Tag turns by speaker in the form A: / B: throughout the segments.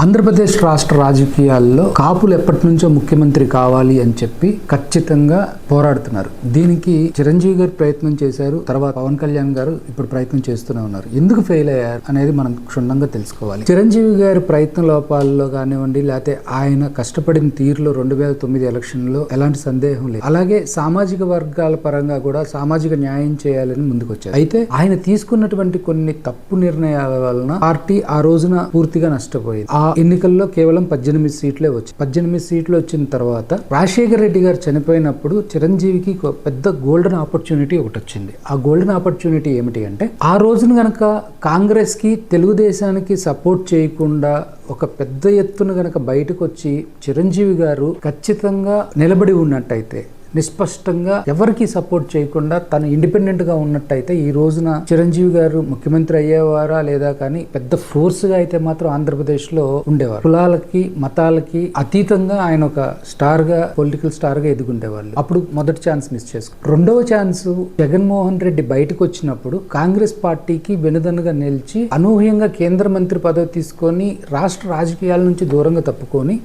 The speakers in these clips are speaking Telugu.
A: ఆంధ్రప్రదేశ్ రాష్ట్ర రాజకీయాల్లో కాపులు ఎప్పటి నుంచో ముఖ్యమంత్రి కావాలి అని చెప్పి ఖచ్చితంగా పోరాడుతున్నారు. దీనికి చిరంజీవి గారు ప్రయత్నం చేశారు తర్వాత పవన్ కళ్యాణ్ గారు ఇప్పుడు ప్రయత్నం చేస్తూనే ఉన్నారు. ఎందుకు ఫెయిల్ అయ్యారు అనేది మనం క్షుణ్ణంగా తెలుసుకోవాలి. చిరంజీవి గారి ప్రయత్న లోపాల్లో కానివ్వండి లేకపోతే ఆయన కష్టపడిన తీరులో రెండు వేల తొమ్మిది ఎలక్షన్లో ఎలాంటి సందేహం లేదు. అలాగే సామాజిక వర్గాల పరంగా కూడా సామాజిక న్యాయం చేయాలని ముందుకొచ్చారు. అయితే ఆయన తీసుకున్నటువంటి కొన్ని తప్పు నిర్ణయాల వలన పార్టీ ఆ రోజున పూర్తిగా నష్టపోయింది. ఆ ఎన్నికల్లో కేవలం పద్దెనిమిది సీట్లే వచ్చాయి. పద్దెనిమిది సీట్లు వచ్చిన తర్వాత రాజశేఖర రెడ్డి గారు చనిపోయినప్పుడు చిరంజీవికి ఒక పెద్ద గోల్డెన్ ఆపర్చునిటీ ఒకటి వచ్చింది. ఆ గోల్డెన్ ఆపర్చునిటీ ఏమిటి అంటే ఆ రోజున గనక కాంగ్రెస్కి తెలుగుదేశానికి సపోర్ట్ చేయకుండా ఒక పెద్ద ఎత్తున గనక బయటకు వచ్చి చిరంజీవి గారు ఖచ్చితంగా నిలబడి ఉన్నట్టయితే నిస్పష్టంగా ఎవరికి సపోర్ట్ చేయకుండా తను ఇండిపెండెంట్గా ఉన్నట్టయితే ఈ రోజున చిరంజీవి గారు ముఖ్యమంత్రి అయ్యేవారా లేదా కానీ పెద్ద ఫోర్స్గా అయితే మాత్రం ఆంధ్రప్రదేశ్లో ఉండేవారు. కులాలకి మతాలకి అతీతంగా ఆయన ఒక స్టార్గా పొలిటికల్ స్టార్గా ఎదుగుండేవాళ్ళు. అప్పుడు మొదటి ఛాన్స్ మిస్ చేసుకు రెండవ ఛాన్స్ జగన్మోహన్ రెడ్డి బయటకు వచ్చినప్పుడు కాంగ్రెస్ పార్టీకి వెనుదన్నుగా నిలిచి అనూహ్యంగా కేంద్ర మంత్రి పదవి తీసుకొని రాష్ట్ర రాజకీయాల నుంచి దూరంగా తప్పుకొని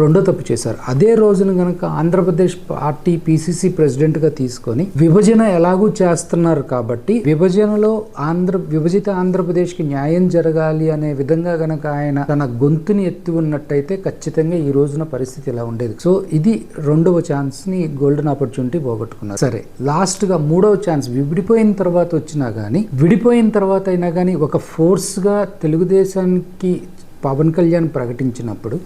A: రెండో తప్పు చేశారు. అదే రోజున కనుక ఆంధ్రప్రదేశ్ పార్టీ పిసిసి ప్రెసిడెంట్గా తీసుకొని విభజన ఎలాగూ చేస్తున్నారు కాబట్టి విభజనలో ఆంధ్ర విభజిత ఆంధ్రప్రదేశ్కి న్యాయం జరగాలి అనే విధంగా గనక ఆయన తన గొంతుని ఎత్తి ఉన్నట్టయితే ఖచ్చితంగా ఈ రోజున పరిస్థితి ఇలా ఉండేది. సో ఇది రెండవ ఛాన్స్ని గోల్డెన్ ఆపర్చునిటీ పోగొట్టుకున్నారు. సరే లాస్ట్గా మూడవ ఛాన్స్ విడిపోయిన తర్వాత వచ్చినా గానీ విడిపోయిన తర్వాత అయినా కానీ ఒక ఫోర్స్గా తెలుగుదేశానికి పవన్ కళ్యాణ్ ప్రకటించినప్పుడు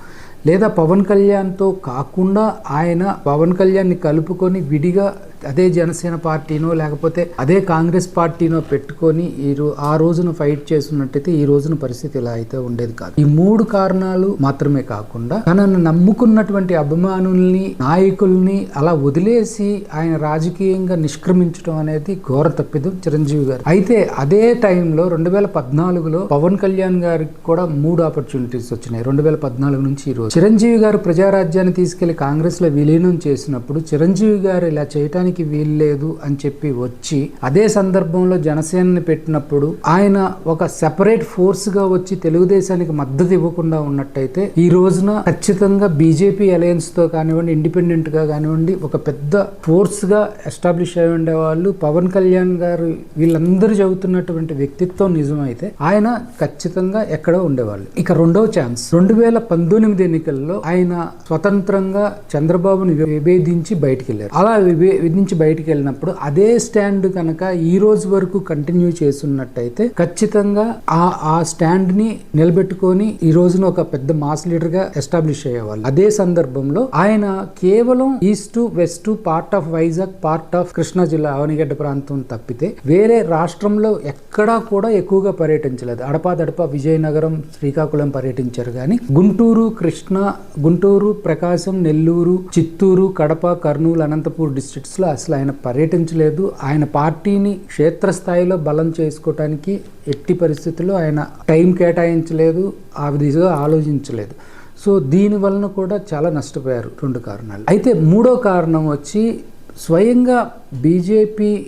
A: లేదా పవన్ కళ్యాణ్తో కాకుండా ఆయన పవన్ కళ్యాణ్ని కలుపుకొని విడిగా అదే జనసేన పార్టీనో లేకపోతే అదే కాంగ్రెస్ పార్టీనో పెట్టుకొని ఈ ఆ రోజున ఫైట్ చేస్తున్నట్టయితే ఈ రోజున పరిస్థితి ఇలా అయితే ఉండేది కాదు. ఈ మూడు కారణాలు మాత్రమే కాకుండా తనను నమ్ముకున్నటువంటి అభిమానుల్ని నాయకుల్ని అలా వదిలేసి ఆయన రాజకీయంగా నిష్క్రమించడం అనేది ఘోర తప్పిదం చిరంజీవి గారు. అయితే అదే టైంలో రెండు వేల పద్నాలుగులో పవన్ కళ్యాణ్ గారికి కూడా మూడు ఆపర్చునిటీస్ వచ్చినాయి. రెండు వేల పద్నాలుగు నుంచి ఈ రోజు. చిరంజీవి గారు ప్రజారాజ్యాన్ని తీసుకెళ్ళి కాంగ్రెస్లో విలీనం చేసినప్పుడు చిరంజీవి గారు ఇలా చేయటానికి వీల్లేదు అని చెప్పి వచ్చి అదే సందర్భంలో జనసేనని పెట్టినప్పుడు ఆయన ఒక సెపరేట్ ఫోర్స్గా వచ్చి తెలుగుదేశానికి మద్దతు ఇవ్వకుండా ఉన్నట్టయితే ఈ రోజున ఖచ్చితంగా బీజేపీ అలయన్స్తో కానివ్వండి ఇండిపెండెంట్గా కానివ్వండి ఒక పెద్ద ఫోర్స్గా ఎస్టాబ్లిష్ అయి ఉండేవాళ్ళు పవన్ కళ్యాణ్ గారు వీళ్ళందరూ చెబుతున్నటువంటి వ్యక్తిత్వం నిజమైతే ఆయన ఖచ్చితంగా ఎక్కడో ఉండేవాళ్ళు. ఇక రెండవ ఛాన్స్ రెండు వేల పంతొమ్మిది ఎన్నికల్లో ఆయన స్వతంత్రంగా చంద్రబాబుని విభేదించి బయటికి వెళ్ళారు. అలా నుంచి బయటికి వెళ్ళినప్పుడు అదే స్టాండ్ కనుక ఈ రోజు వరకు కంటిన్యూ చేస్తున్నట్టయితే ఖచ్చితంగా ఆ ఆ స్టాండ్ని నిలబెట్టుకొని ఈ రోజున ఒక పెద్ద మాస్ లీడర్గా ఎస్టాబ్లిష్ అయ్యేవాళ్ళు. అదే సందర్భంలో ఆయన కేవలం east west part of Vizag part of Krishna జిల్లా అవనిగడ్డ ప్రాంతం తప్పితే వేరే రాష్ట్రంలో ఎక్కడా కూడా ఎక్కువగా పర్యటించలేదు. అడపాదడప విజయనగరం శ్రీకాకుళం పర్యటించారు కానీ గుంటూరు కృష్ణ గుంటూరు ప్రకాశం నెల్లూరు చిత్తూరు కడప కర్నూలు అనంతపూర్ డిస్ట్రిక్ట్స్లో అసలు ఆయన పర్యటించలేదు. ఆయన పార్టీని క్షేత్రస్థాయిలో బలం చేసుకోవటానికి ఎట్టి పరిస్థితుల్లో ఆయన టైం కేటాయించలేదు. ఆ దిశగా ఆలోచించలేదు. సో దీని వలన కూడా చాలా నష్టపోయారు రెండు కారణాలు. అయితే మూడో కారణం వచ్చి స్వయంగా బీజేపీ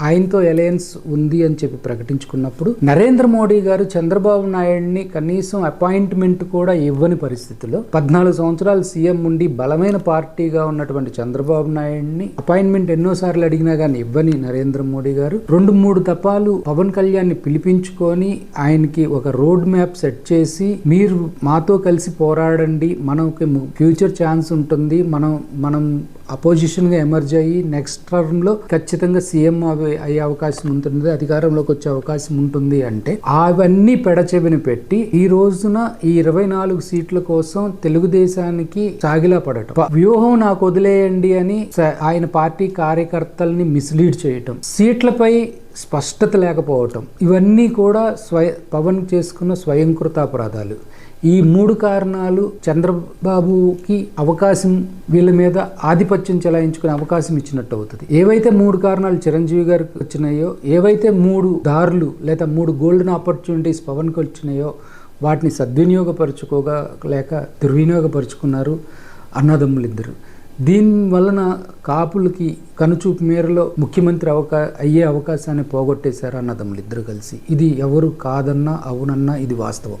A: ఆయనతో అలయన్స్ ఉంది అని చెప్పి ప్రకటించుకున్నప్పుడు నరేంద్ర మోడీ గారు చంద్రబాబు నాయుడిని కనీసం అపాయింట్మెంట్ కూడా ఇవ్వని పరిస్థితిలో పద్నాలుగు సంవత్సరాలు సీఎం ఉండి బలమైన పార్టీగా ఉన్నటువంటి చంద్రబాబు నాయుడిని అపాయింట్మెంట్ ఎన్నోసార్లు అడిగినా కానీ ఇవ్వని నరేంద్ర మోడీ గారు రెండు మూడు తపాలు పవన్ కళ్యాణ్ని పిలిపించుకొని ఆయనకి ఒక రోడ్ మ్యాప్ సెట్ చేసి మీరు మాతో కలిసి పోరాడండి మనకి ఫ్యూచర్ ఛాన్స్ ఉంటుంది మనం మనం అపోజిషన్గా ఎమర్జ్ అయ్యి నెక్స్ట్ టర్మ్లో ఖచ్చితంగా సీఎం అయ్యే అవకాశం ఉంటుంది అధికారంలోకి వచ్చే అవకాశం ఉంటుంది అంటే అవన్నీ పెడచెవిని పెట్టి ఈ రోజున ఈ ఇరవై నాలుగు సీట్ల కోసం తెలుగుదేశానికి సాగిలా పడటం. వ్యూహం నాకు వదిలేయండి అని ఆయన పార్టీ కార్యకర్తల్ని మిస్లీడ్ చేయటం. సీట్లపై స్పష్టత లేకపోవటం. ఇవన్నీ కూడా స్వయ పవన్ చేసుకున్న స్వయంకృతాపరాధాలు. ఈ మూడు కారణాలు చంద్రబాబుకి అవకాశం వీళ్ళ మీద ఆధిపత్యం చెలాయించుకునే అవకాశం ఇచ్చినట్టు అవుతుంది. ఏవైతే మూడు కారణాలు చిరంజీవి గారికి వచ్చినాయో ఏవైతే మూడు దారులు లేదా మూడు గోల్డెన్ ఆపర్చునిటీస్ పవన్కి వచ్చినాయో వాటిని సద్వినియోగపరుచుకోగా లేక దుర్వినియోగపరుచుకున్నారు అన్నదమ్ములు ఇద్దరు దీని వలన కాపులకి కనుచూపు మేరలో ముఖ్యమంత్రి అవకా అయ్యే అవకాశాన్ని పోగొట్టేశారు అన్నదమ్ములు ఇద్దరు కలిసి. ఇది ఎవరు కాదన్నా అవునన్నా ఇది వాస్తవం.